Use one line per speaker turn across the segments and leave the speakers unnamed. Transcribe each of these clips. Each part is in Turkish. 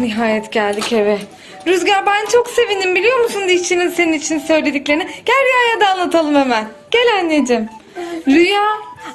nihayet geldik eve. Rüzgar ben çok sevindim biliyor musun dişçinin senin için söylediklerini. Gel Rüya'ya da anlatalım hemen. Gel anneciğim. Rüya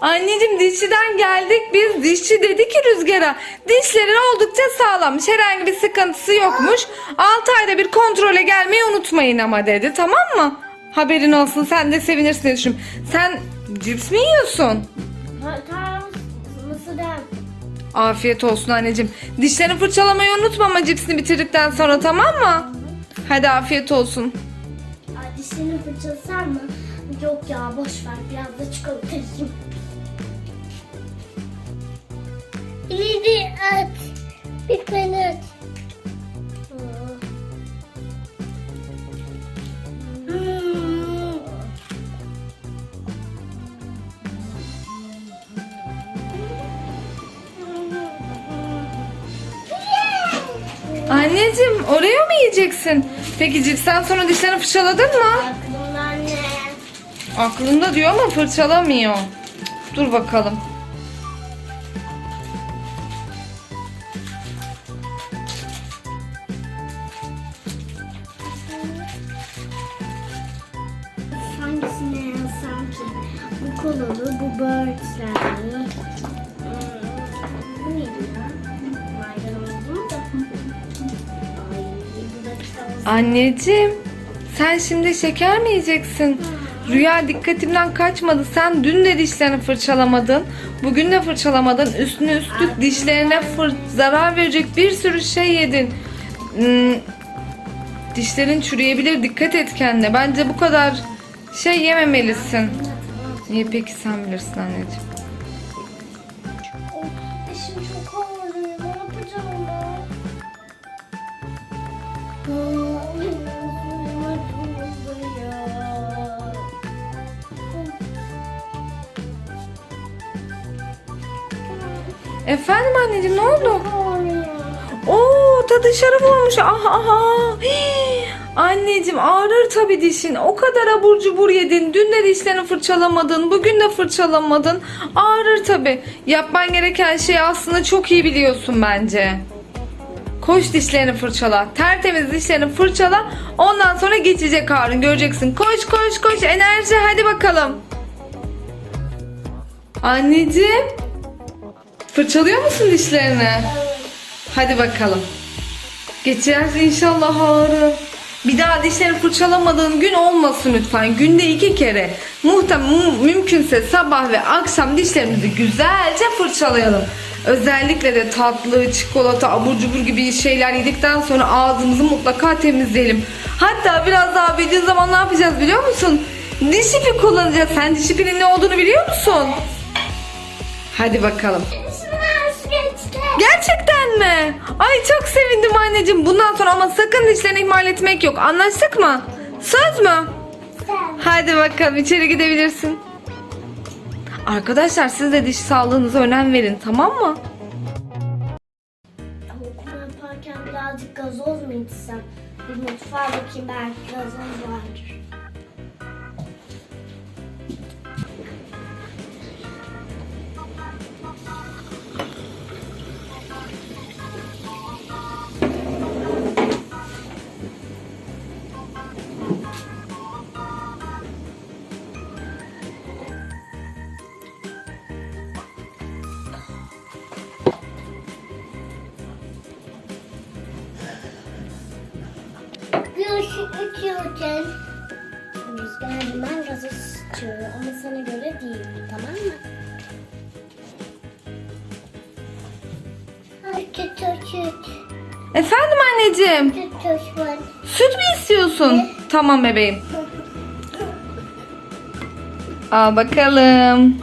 anneciğim dişçiden geldik biz. Dişçi dedi ki Rüzgar'a dişlerin oldukça sağlammış. Herhangi bir sıkıntısı yokmuş. 6 ayda bir kontrole gelmeyi unutmayın ama dedi tamam mı? Haberin olsun sen de sevinirsin diye. Sen cips mi yiyorsun?
Ha, tamam. Mısır'dan.
Afiyet olsun anneciğim. Dişlerini fırçalamayı unutma ama cipsini bitirdikten sonra tamam mı? Hadi afiyet olsun.
Dişlerini fırçalasam mı? Yok ya boş ver biraz da çikolata yiyeyim. İleri at. Bir tane
yiyeceksin? Peki cipsten sonra dişlerini fırçaladın mı?
Aklımdan ne?
Aklında diyor ama fırçalamıyor. Dur bakalım. Anneciğim sen şimdi şeker mi yiyeceksin? Rüya dikkatimden kaçmadı. Sen dün de dişlerini fırçalamadın. Bugün de fırçalamadın. Üstüne üstlük dişlerine fır- zarar verecek bir sürü şey yedin. Hmm, dişlerin çürüyebilir. Dikkat et kendine. Bence bu kadar şey yememelisin. İyi peki sen bilirsin anneciğim.
Dişim çok ağrıyor. Ne yapacağım ben?
Efendim anneciğim ne oldu? Oo ta dışarı vurmuş. Aha aha. Hii. Anneciğim ağrır tabii dişin. O kadar abur cubur yedin. Dün de dişlerini fırçalamadın. Bugün de fırçalamadın. Ağrır tabii. Yapman gereken şeyi aslında çok iyi biliyorsun bence. Koş dişlerini fırçala. Tertemiz dişlerini fırçala. Ondan sonra geçecek ağrın. Göreceksin. Koş koş koş. Enerji hadi bakalım. Anneciğim. Fırçalıyor musun dişlerini? Hadi bakalım. Geçer inşallah ağrı. Bir daha dişlerini fırçalamadığın gün olmasın lütfen. Günde iki kere. Muhtem mu- mümkünse sabah ve akşam dişlerimizi güzelce fırçalayalım. Özellikle de tatlı, çikolata, abur cubur gibi şeyler yedikten sonra ağzımızı mutlaka temizleyelim. Hatta biraz daha büyüdüğü zaman ne yapacağız biliyor musun? Diş ipi kullanacağız. Sen diş ipinin ne olduğunu biliyor musun? Hadi bakalım. Gerçekten mi? Ay çok sevindim anneciğim. Bundan sonra ama sakın dişlerini ihmal etmek yok. Anlaştık mı? Söz mü?
Sen.
Hadi bakalım içeri gidebilirsin. Arkadaşlar siz de diş sağlığınıza önem verin tamam mı?
Görüşü içiyorken Rüzgar hemen gazoz içiyor ama sana göre değil tamam mı? Kötü süt.
Efendim anneciğim.
Kötü süt.
Süt mü istiyorsun? Tamam bebeğim. Al bakalım.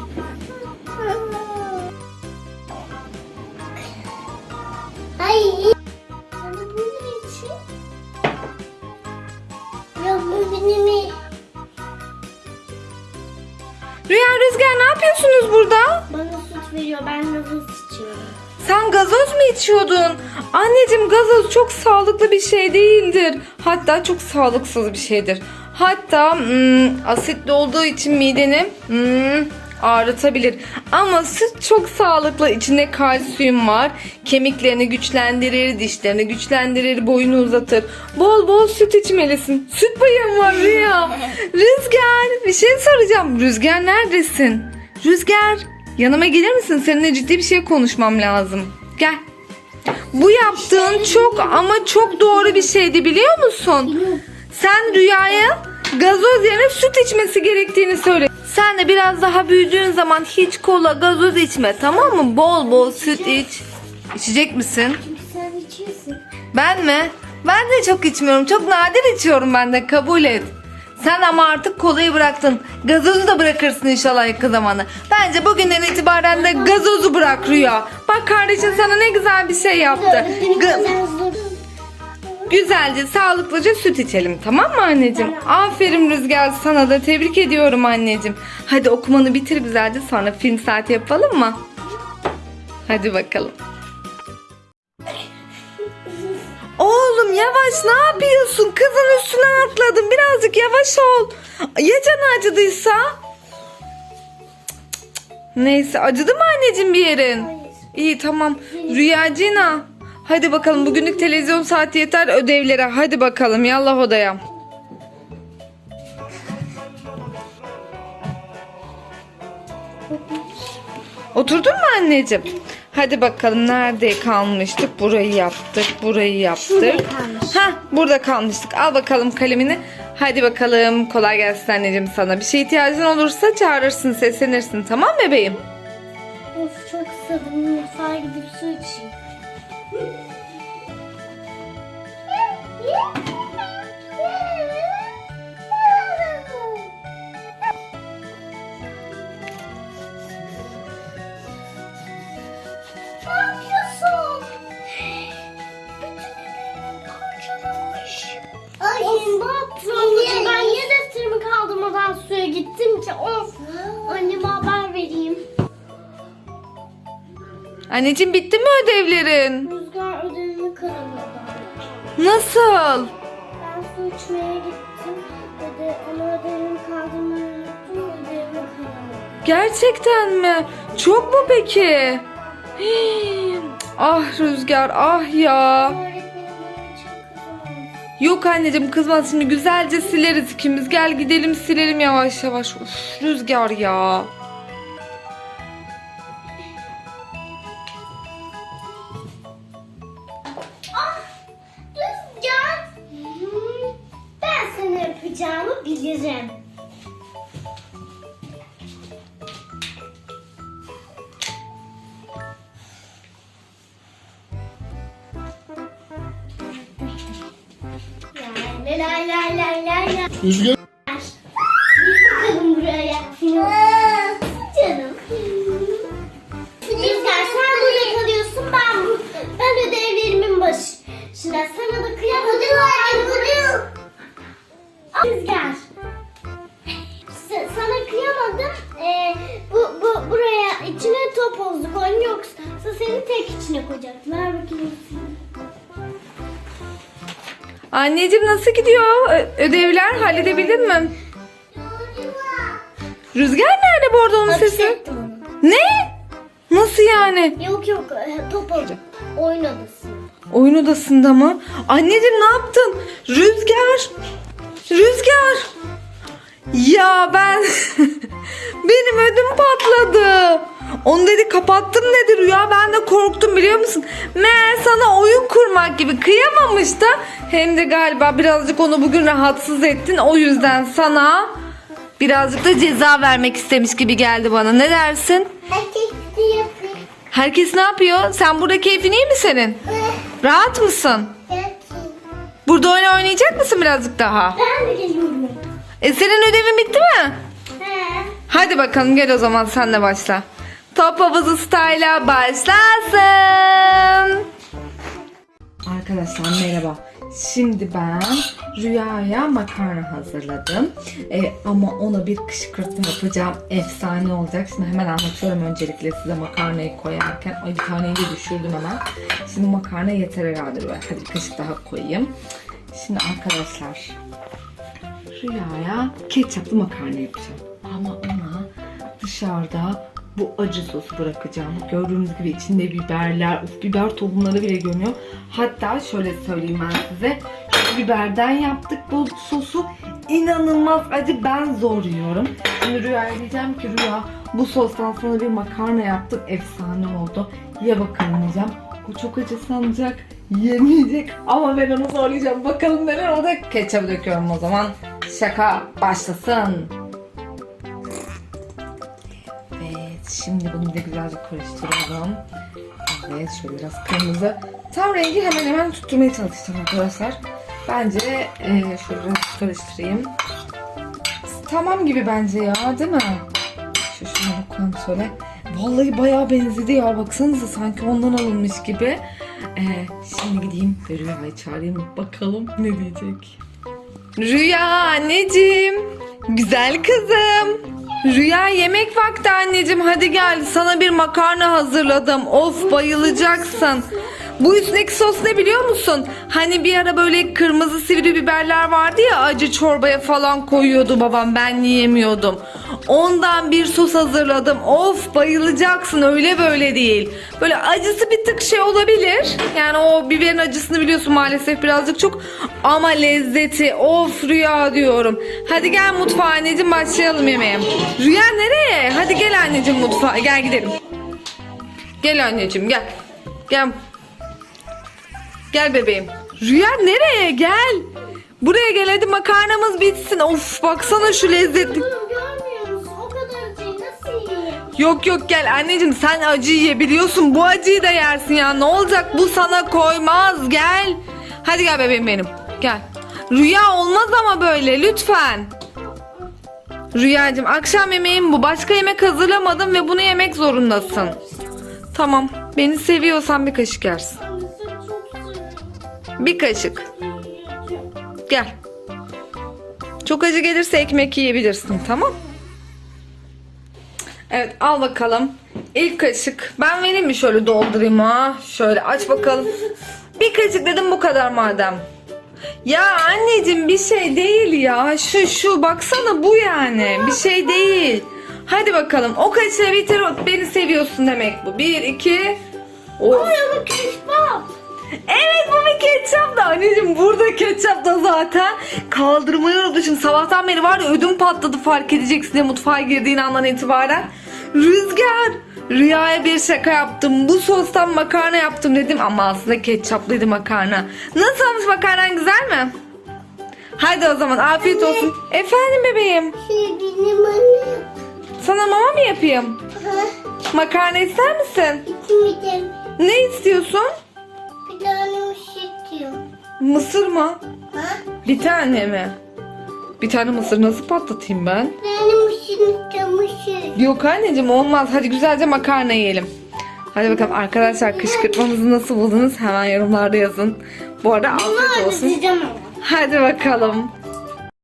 Veriyor ben gazoz içiyorum.
Sen gazoz mu içiyordun? Anneciğim gazoz çok sağlıklı bir şey değildir. Hatta çok sağlıksız bir şeydir. Hatta hmm, asitli olduğu için mideni hmm, ağrıtabilir. Ama süt çok sağlıklı. İçinde kalsiyum var. Kemiklerini güçlendirir, dişlerini güçlendirir, boyunu uzatır. Bol bol süt içmelisin. Süt bayım var Rüya. Rüzgar bir şey soracağım. Rüzgar neredesin? Rüzgar yanıma gelir misin? Seninle ciddi bir şey konuşmam lazım. Gel. Bu yaptığın çok ama çok doğru bir şeydi biliyor musun? Sen Rüya'ya gazoz yerine süt içmesi gerektiğini söyle. Sen de biraz daha büyüdüğün zaman hiç kola, gazoz içme tamam mı? Bol bol süt iç. İçecek misin?
Sen içiyorsun.
Ben mi? Ben de çok içmiyorum. Çok nadir içiyorum ben de kabul et. Sen ama artık kolayı bıraktın. Gazozu da bırakırsın inşallah yakın zamanda. Bence bugünden itibaren de gazozu bırak Rüya. Bak kardeşin sana ne güzel bir şey yaptı. Ga- Güzelce, sağlıklıca süt içelim tamam mı anneciğim? Aferin Rüzgar sana da tebrik ediyorum anneciğim. Hadi okumanı bitir güzelce sonra film saati yapalım mı? Hadi bakalım. Oğlum yavaş ne yapıyorsun? Kızın üstüne atladın. Birazcık yavaş ol. Ya canı acıdıysa? Neyse acıdı mı anneciğim bir yerin?
Hayır.
İyi tamam. Rüyacına. Hadi bakalım bugünlük televizyon saati yeter ödevlere. Hadi bakalım yallah odaya. Oturdun mu anneciğim? Hadi bakalım nerede kalmıştık? Burayı yaptık, burayı yaptık. Ha, burada kalmıştık. Al bakalım kalemini. Hadi bakalım kolay gelsin anneciğim sana. Bir şey ihtiyacın olursa çağırırsın, seslenirsin. Tamam bebeğim?
Of çok susadım. Mutfağa gidip su içeyim. Ne yaptın? Ben niye defterimi kaldırmadan suya gittim ki? Of. Anneme haber vereyim.
Anneciğim bitti mi ödevlerin?
Rüzgar ödevimi karaladı.
Nasıl?
Ben su içmeye gittim. Öde, ama ödevimi kaldırmayı unuttum. Ödevimi karaladı.
Gerçekten mi? Çok mu peki? Hii, ah Rüzgar ah ya.
Öğretmenim.
Yok anneciğim kızmaz şimdi güzelce sileriz ikimiz. Gel gidelim silelim yavaş yavaş. Uf, Rüzgar ya.
Rüzgar. Hmm, Ben sana yapacağımı bilirim.
Rüzgar
Anneciğim nasıl gidiyor? Ö- ödevler halledebildin mi? Rüzgar nerede bu arada onun sesi?
Onu.
Ne? Nasıl yani?
Yok yok e, top havuzu. Oyun odası.
Oyun odasında mı? Anneciğim ne yaptın? Rüzgar. Rüzgar. Ya ben benim ödüm patladı. Onu dedi kapattım dedi Rüya ben de korktum biliyor musun? Meğer sana oyun kurmak gibi kıyamamış da hem de galiba birazcık onu bugün rahatsız ettin o yüzden sana birazcık da ceza vermek istemiş gibi geldi bana. Ne dersin?
Herkes
ne yapıyor? Sen burada keyfin iyi mi senin? Rahat mısın? Burada oyun oynayacak mısın birazcık daha?
Ben de geliyorum.
E senin ödevin bitti mi?
He.
Hadi bakalım gel o zaman sen de başla. Top havuzu style'a başlasın. Arkadaşlar merhaba. Şimdi ben Rüya'ya makarna hazırladım. E, ama ona bir kışkırtma yapacağım. Efsane olacak. Şimdi hemen anlatıyorum öncelikle size makarnayı koyarken. Ay bir taneyi de düşürdüm hemen. Şimdi makarna yeter herhalde Rüya. Hadi bir kaşık daha koyayım. Şimdi arkadaşlar Rüya'ya ketçaplı makarna yapacağım. Ama ona dışarıda bu acı sosu bırakacağım. Gördüğünüz gibi içinde biberler, uf biber tohumları bile görünüyor. Hatta şöyle söyleyeyim ben size. Şu biberden yaptık bu sosu. İnanılmaz acı. Ben zor yiyorum. Şimdi Rüya'ya diyeceğim ki Rüya bu sostan sana bir makarna yaptık. Efsane oldu. Ye bakalım diyeceğim. O çok acı sanacak. Yemeyecek ama ben onu zorlayacağım. Bakalım neler olacak. Ketçap döküyorum o zaman. Şaka başlasın. Şimdi bunu de güzelce karıştıralım. Evet, şöyle biraz kırmızı. Tam rengi hemen hemen tutturmaya çalışacağım arkadaşlar. Bence e, şöyle biraz karıştırayım. Tamam gibi bence ya, değil mi? Şu şuna bakalım şöyle. Vallahi bayağı benzedi ya. Baksanıza sanki ondan alınmış gibi. E, şimdi gideyim ve Rüya'yı çağırayım. Bakalım ne diyecek. Rüya anneciğim. Güzel kızım. Rüya yemek vakti anneciğim hadi gel sana bir makarna hazırladım. Of bayılacaksın. Bu üstündeki sos ne biliyor musun? Hani bir ara böyle kırmızı sivri biberler vardı ya acı çorbaya falan koyuyordu babam ben yiyemiyordum. Ondan bir sos hazırladım. Of bayılacaksın öyle böyle değil. Böyle acısı bir tık şey olabilir. Yani o biberin acısını biliyorsun maalesef birazcık çok. Ama lezzeti of rüya diyorum. Hadi gel mutfağa anneciğim başlayalım yemeğe. Rüya nereye? Hadi gel anneciğim mutfağa gel gidelim. Gel anneciğim gel. Gel. Gel bebeğim. Rüya nereye? Gel. Buraya gel hadi makarnamız bitsin. Of baksana şu lezzetli. Yok yok gel anneciğim sen acı yiyebiliyorsun. Bu acıyı da yersin ya. Ne olacak bu sana koymaz. Gel. Hadi gel bebeğim benim. Gel. Rüya olmaz ama böyle lütfen. Rüyacığım akşam yemeğim bu. Başka yemek hazırlamadım ve bunu yemek zorundasın. Tamam. Beni seviyorsan bir kaşık yersin. Bir kaşık. Gel. Çok acı gelirse ekmek yiyebilirsin tamam? Evet al bakalım. İlk kaşık. Ben vereyim mi şöyle doldurayım ha? Şöyle aç bakalım. Bir kaşık dedim bu kadar madem. Ya anneciğim bir şey değil ya. Şu şu baksana bu yani. Bir şey değil. Hadi bakalım. O kaşığı bitir. Beni seviyorsun demek bu. Bir, iki. Of.
Ay ama keşbap.
Evet bu bir ketçap da anneciğim burada ketçap da zaten kaldırmayı unutmuşum. Sabahtan beri var ya ödüm patladı fark edeceksin diye mutfağa girdiğin andan itibaren. Rüzgar Rüyaya bir şaka yaptım. Bu sostan makarna yaptım dedim ama aslında ketçaplıydı makarna. Nasıl olmuş makarnan güzel mi? Hadi o zaman afiyet olsun. Efendim bebeğim.
Şey benim annem.
Sana mama mı yapayım? Makarna ister misin?
İçmeyeceğim.
Ne istiyorsun?
Bir tane üşütüyor.
Mısır mı?
Ha?
Bir tane mi? Bir tane mısır nasıl patlatayım ben?
Benim üşüt.
Yok anneciğim olmaz. Hadi güzelce makarna yiyelim. Hadi bakalım arkadaşlar kışkırtmamızı nasıl buldunuz? Hemen yorumlarda yazın. Bu arada afiyet olsun. Hadi bakalım.